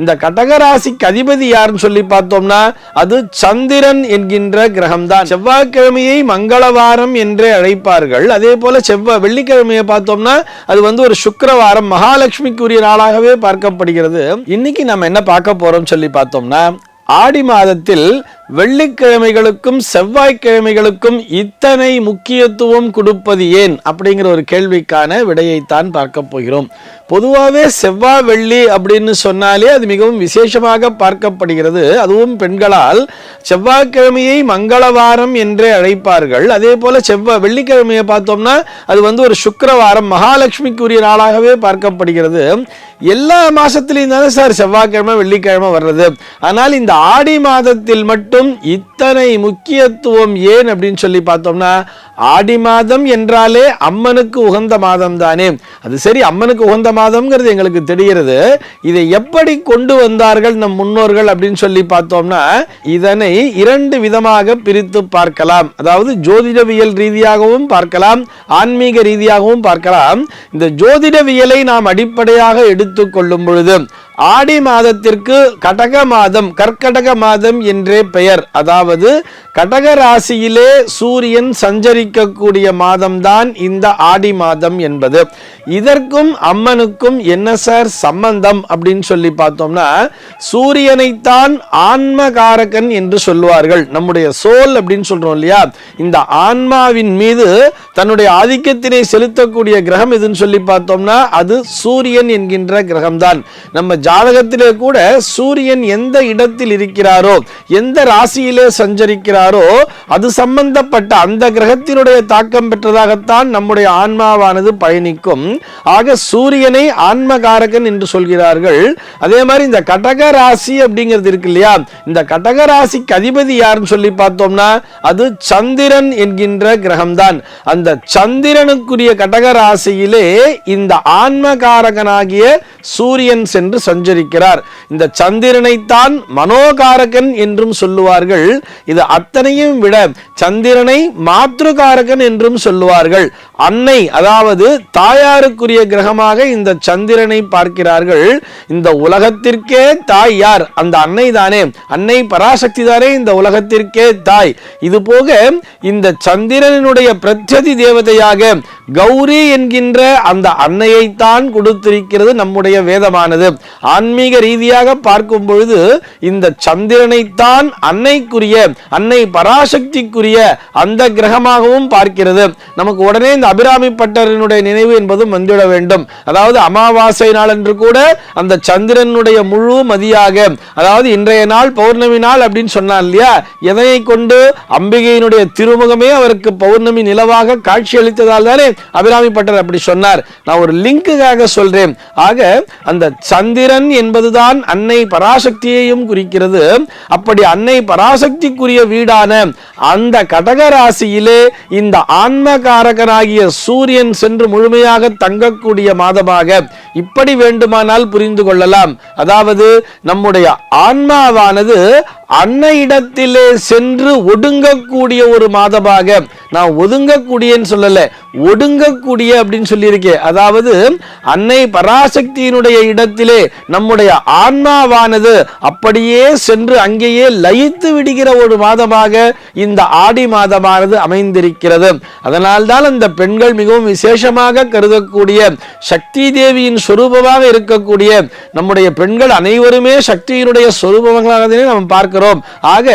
இந்த கடகராசிக்கு அதிபதி யாருன்னு சொல்லி பார்த்தோம்னா அது சந்திரன் என்கின்ற கிரகம் தான் செவ்வாய்க்கிழமையை மங்களவாரம் என்றே அழைப்பார்கள். அதே போல செவ்வாய் வெள்ளிக்கிழமையை பார்த்தோம்னா அது வந்து ஒரு சுக்கரவாரம் மகாலட்சுமிக்குரிய நாளாகவே பார்க்கப்படுகிறது. இன்னைக்கு நம்ம என்ன பார்க்க போறோம் சொல்லி பார்த்தோம்னா ஆடி மாதத்தில் வெள்ளிக்கிழமைகளுக்கும் செவ்வாய்க்கிழமைகளுக்கும் இத்தனை முக்கியத்துவம் கொடுப்பது ஏன்? அப்படிங்கிற ஒரு கேள்விக்கான விடையைத்தான் பார்க்க போகிறோம். பொதுவாகவே செவ்வாய் வெள்ளி அப்படின்னு சொன்னாலே அது மிகவும் விசேஷமாக பார்க்கப்படுகிறது. அதுவும் பெண்களால் செவ்வாய்க்கிழமையை மங்களவாரம் என்றே அழைப்பார்கள். அதே போல செவ்வாய் வெள்ளிக்கிழமையை பார்த்தோம்னா அது வந்து ஒரு சுக்கரவாரம் மகாலட்சுமிக்குரிய நாளாகவே பார்க்கப்படுகிறது. எல்லா மாதத்துலேயும் தானே சார் செவ்வாய்க்கிழமை வெள்ளிக்கிழமை வர்றது. ஆனால் இந்த ஆடி மாதத்தில் மட்டும் இத்தனை முக்கியத்துவம் ஏன் அப்படின்னு சொல்லி பார்த்தோம்னா ஆடி மாதம் என்றாலே அம்மனுக்கு உகந்த மாதம் தானே. அது சரி அம்மனுக்கு உகந்த மாதம்ங்கிறது எங்களுக்கு தெரிகிறது. இதை எப்படி கொண்டு வந்தார்கள் நம் முன்னோர்கள் அப்படின்னு சொல்லி பார்த்தோம்னா இதனை இரண்டு விதமாக பிரித்து பார்க்கலாம். அதாவது ஜோதிடவியல் ரீதியாகவும் பார்க்கலாம் ஆன்மீக ரீதியாகவும் பார்க்கலாம். இந்த ஜோதிடவியலை நாம் அடிப்படையாக எடுத்துக்கொள்ளும் பொழுது ஆடி மாதத்திற்கு கடக மாதம் கற்கடக மாதம் என்றே பெயர். அதாவது கடக ராசியிலே சூரியன் சஞ்சரிக்கக்கூடிய மாதம்தான் இந்த ஆடி மாதம் என்பது. இதற்கும் அம்மனுக்கும் என்ன சார் சம்பந்தம் அப்படின்னு சொல்லி பார்த்தோம்னா சூரியனைத்தான் ஆன்மகாரகன் என்று சொல்லுவார்கள். நம்முடைய சோல் அப்படின்னு சொல்றோம் இல்லையா? இந்த ஆன்மாவின் மீது தன்னுடைய ஆதிக்கத்தினை செலுத்தக்கூடிய கிரகம் எதுன்னு சொல்லி பார்த்தோம்னா அது சூரியன் என்கின்ற கிரகம்தான். நம்ம ஜாதகத்திலே கூட சூரியன் எந்த இடத்தில் இருக்கிறாரோ எந்த ராசியிலே சஞ்சரிக்கிறாரோ அது சம்பந்தப்பட்ட அந்த கிரகத்தினுடைய தாக்கம் பெற்றதாகத்தான் நம்முடைய ஆன்மாவானது பயணிக்கும். ஆக சூரியனை ஆன்மகாரகன் என்று சொல்கிறார்கள். அதே மாதிரி இந்த கடக ராசி அப்படிங்கிறது இருக்கு இல்லையா? இந்த கடக ராசிக்கு அதிபதி யாருன்னு சொல்லி பார்த்தோம்னா அது சந்திரன் என்கின்ற கிரகம்தான். அந்த சந்திரனுக்குரிய கடக ராசியிலே இந்த ஆன்மகாரகனாகிய சூரியன் சென்று சஞ்சரிக்கிறார். இந்த சந்திரனைத்தான் மனோகாரகன் என்றும் சொல்லுவார்கள். இது அத்தனையும் விட சந்திரனை மாத்ருகாரகன் என்றும் சொல்லுவார்கள். அன்னை அதாவது தாயாருக்குரிய கிரகமாக இந்த சந்திரனை பார்க்கிறார்கள். இந்த உலகத்திற்கே தாய் யார்? அந்த அன்னை தானே அன்னை பராசக்தி தானே இந்த உலகத்திற்கே தாய். இது போக இந்த சந்திரனுடைய பிரத்யதி தேவதையாக கௌரி என்கின்ற அந்த அன்னையைத்தான் கொடுத்திருக்கிறது நம்முடைய வேதமானது. ஆன்மீக ரீதியாக பார்க்கும் பொழுது இந்த சந்திரனைத்தான் அன்னைக்குரிய அன்னை பராசக்திக்குரிய அந்த கிரகமாகவும் பார்க்கிறது. நமக்கு உடனே இந்த அபிராமி பட்டரினுடைய நினைவு என்பதும் வந்துவிட வேண்டும். அதாவது அமாவாசை நாள் என்று கூட அந்த சந்திரனுடைய முழு மதியாக அதாவது இன்றைய நாள் பௌர்ணமி நாள் அப்படின்னு சொன்னார் இல்லையா? எதனை கொண்டு? அம்பிகையினுடைய திருமுகமே அவருக்கு பௌர்ணமி நிலவாக காட்சி அளித்ததால் தானே அபிராமி பட்டர் அப்படி சொன்னார். நான் ஒரு லிங்குக்காக சொல்றேன். ஆக அந்த சந்திரன் என்பதுதான் அன்னை பராசக்தியையும் குறிக்கிறது. அப்படி அன்னை பராசக்திக்குரிய வீடான அந்த கடக ராசியிலே இந்த ஆன்மகாரகனாகிய சூரியன் சென்று முழுமையாக தங்கக்கூடிய மாதமாக இப்படி வேண்டுமானால் புரிந்து கொள்ளலாம். அதாவது நம்முடைய ஆன்மாவானது அன்னையிடத்திலே சென்று ஒடுங்கக்கூடிய ஒரு மாதமாக. நான் ஒதுங்கக்கூடியன்னு சொல்லல. ஒடுங்கக்கூடிய அப்படின்னு சொல்லியிருக்கேன் அதாவது அன்னை பராசக்தியினுடைய இடத்திலே நம்முடைய ஆன்மாவானது அப்படியே சென்று அங்கேயே லயித்து விடுகிற ஒரு மாதமாக இந்த ஆடி மாதமானது அமைந்திருக்கிறது. அதனால்தான் அந்த பெண்கள் மிகவும் விசேஷமாக கருதக்கூடிய சக்தி தேவியின் சொரூபமாக இருக்கக்கூடிய நம்முடைய பெண்கள் அனைவருமே சக்தியினுடைய சொரூபங்களாகவே நாம் பார்க்கிறோம். ஆக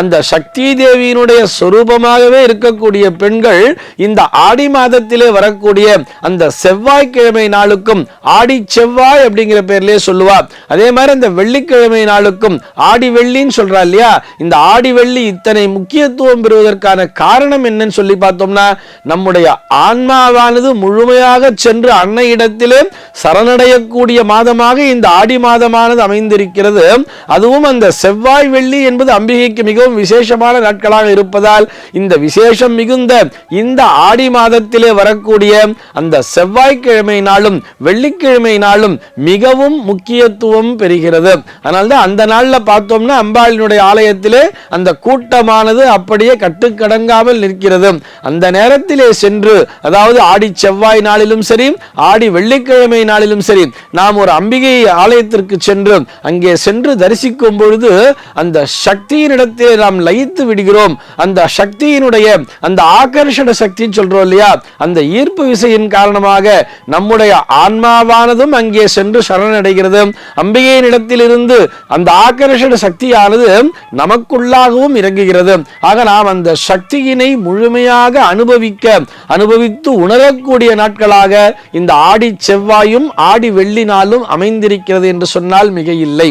அந்த சக்தி தேவியினுடைய சொரூபமாகவே இருக்கக்கூடிய பெண்கள் இந்த ஆடி மாதத்திலே வரக்கூடிய அந்த செவ்வாய்க்கிழமை நாளுக்கும் ஆடி செவ்வாய் அப்படிங்கிற பேர்லயே சொல்லுவா. அதே மாதிரி அந்த வெள்ளிக்கிழமை நாளுக்கும் ஆடி வெள்ளின்னு சொல்றா இல்லையா? இந்த ஆடி வெள்ளி இத்தனை முக்கியத்துவம் பெறுவதற்கான காரணம் என்னன்னு சொல்லி பார்த்தோம்னா நம்முடைய ஆன்மாவானது முழுமையாக சென்று அன்னையிடத்திலே சரணடையக்கூடிய மாதமாக இந்த ஆடி மாதமானது அமைந்திருக்கிறது. அதுவும் அந்த செவ்வாய் வெள்ளி வெள்ளி என்பது அம்பிகைக்கு மிகவும் விசேஷமான நாட்களாக இருப்பதால் இந்த விசேஷம் மிகுந்த இந்த ஆடி மாதத்திலே வரக்கூடிய அந்த செவ்வாய்க்கிழமை நாளும் வெள்ளிக்கிழமை நாளும் மிகவும் முக்கியத்துவம் பெறுகிறது. அதனால்தான் அந்த நாளில் பார்த்தோம்னா அம்பாளினுடைய ஆலயத்திலே அந்த கூட்டமானது அப்படியே கட்டுக்கடங்காமல் நிற்கிறது. அந்த நேரத்திலே சென்று அதாவது ஆடி செவ்வாய் நாளிலும் சரி ஆடி வெள்ளிக்கிழமை நாளிலும் சரி நாம் ஒரு அம்பிகை ஆலயத்திற்கு சென்று அங்கே சென்று தரிசிக்கும் பொழுது அந்த அந்த சக்தியினிடத்திலே நாம் லயித்து விடுகிறோம். அந்த சக்தியினுடைய அந்த ஆகர்ஷண சக்தின்னு சொல்றோம் இல்லையா? அந்த ஈர்ப்பு விசையின் காரணமாக நம்முடைய ஆன்மாவானதும் அங்கே சென்று சரணடைகிறது அம்பிகையினிடத்திலிருந்து அந்த ஆகர்ஷண சக்தியானது நமக்குள்ளாகவும் இறங்குகிறது. ஆக நாம் அந்த சக்தியினை முழுமையாக அனுபவிக்க அனுபவித்து உணரக்கூடிய நாட்களாக இந்த ஆடி செவ்வாயும் ஆடி வெள்ளி நாளும் அமைந்திருக்கிறது என்று சொன்னால் மிக இல்லை